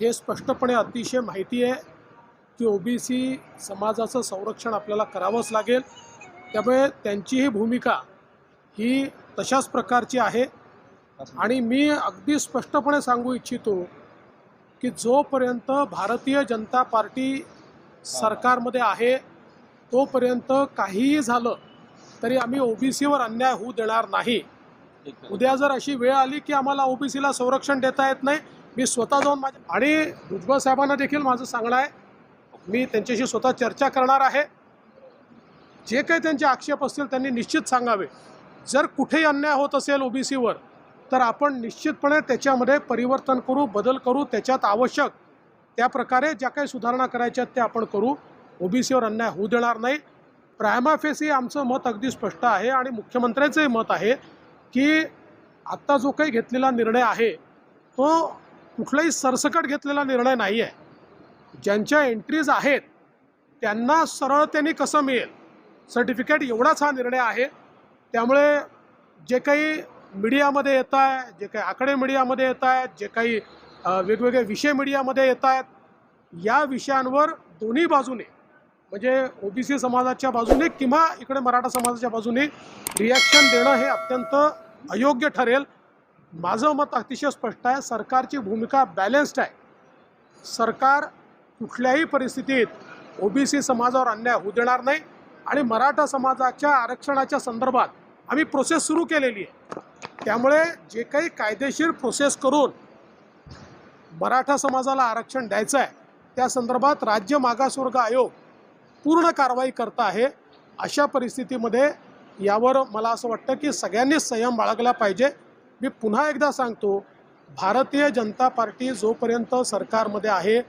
हे स्पष्टपणे अतिशय माहिती आहे की ओबीसी समाजाचं संरक्षण आपल्याला करावंच लागेल. त्यामुळे त्यांची ही भूमिका ही तशाच प्रकारची आहे. आणि मी अगदी स्पष्टपणे सांगू इच्छितो की जोपर्यंत भारतीय जनता पार्टी सरकारमध्ये आहे तोपर्यंत काहीही झालं तरी आम्ही ओबीसीवर अन्याय होऊ देणार नाही. उद्या जर अशी वेळ आली की आम्हाला ओबीसीला संरक्षण देता येत नाही मी स्वतः जाऊन माझ्या आणि भुजबळ साहेबांना देखील माझं सांगणं आहे मी त्यांच्याशी स्वतः चर्चा करणार आहे. जे काही त्यांचे आक्षेप असतील त्यांनी निश्चित सांगावे. जर कुठेही अन्याय होत असेल ओबीसीवर तर आपण निश्चितपणे त्याच्यामध्ये परिवर्तन करू बदल करू त्याच्यात आवश्यक त्या प्रकारे ज्या काही सुधारणा करायच्या त्या आपण करू. ओबीसीवर अन्याय होऊ देणार नाही. प्रायमाफेसी आमचं मत अगदी स्पष्ट आहे आणि मुख्यमंत्र्यांचंही मत आहे की आत्ता जो काही घेतलेला निर्णय आहे तो कुठलाही सरसकट घेतलेला निर्णय नाही आहे ज्यांच्या एंट्रीज आहेत त्यांना सरळ त्यांनी कसं मिळेल? सर्टिफिकेट एवढाच हा निर्णय आहे. त्यामुळे जे काही मीडियामध्ये येत आहे जे काही आकडे मीडियामध्ये येत आहेत जे काही वेगवेगळे विषय मीडियामध्ये येत आहेत या विषयांवर दोन्ही बाजूने म्हणजे ओबीसी समाजाच्या बाजूने किंवा इकडे मराठा समाजाच्या बाजूने रिॲक्शन देणं हे अत्यंत अयोग्य ठरेल. माझं मत अतिशय स्पष्ट आहे. सरकारची भूमिका बॅलन्स्ड आहे. सरकार कुठल्याही परिस्थितीत ओबीसी समाजावर अन्याय होऊ देणार नाही आणि मराठा समाजाच्या आरक्षणाच्या संदर्भात आम्ही प्रोसेस सुरू केलेली आहे. त्यामुळे जे काही कायदेशीर प्रोसेस करून मराठा समाजाला आरक्षण द्यायचं आहे त्या संदर्भात राज्य मागासवर्ग आयोग पूर्ण कारवाई करत आहे. अशा परिस्थितीमध्ये यावर मला असं वाटतं की सगळ्यांनीच संयम बाळगला पाहिजे. मी पुन्हा एकदा सांगतो भारतीय जनता पार्टी जोपर्यंत सरकारमध्ये आहे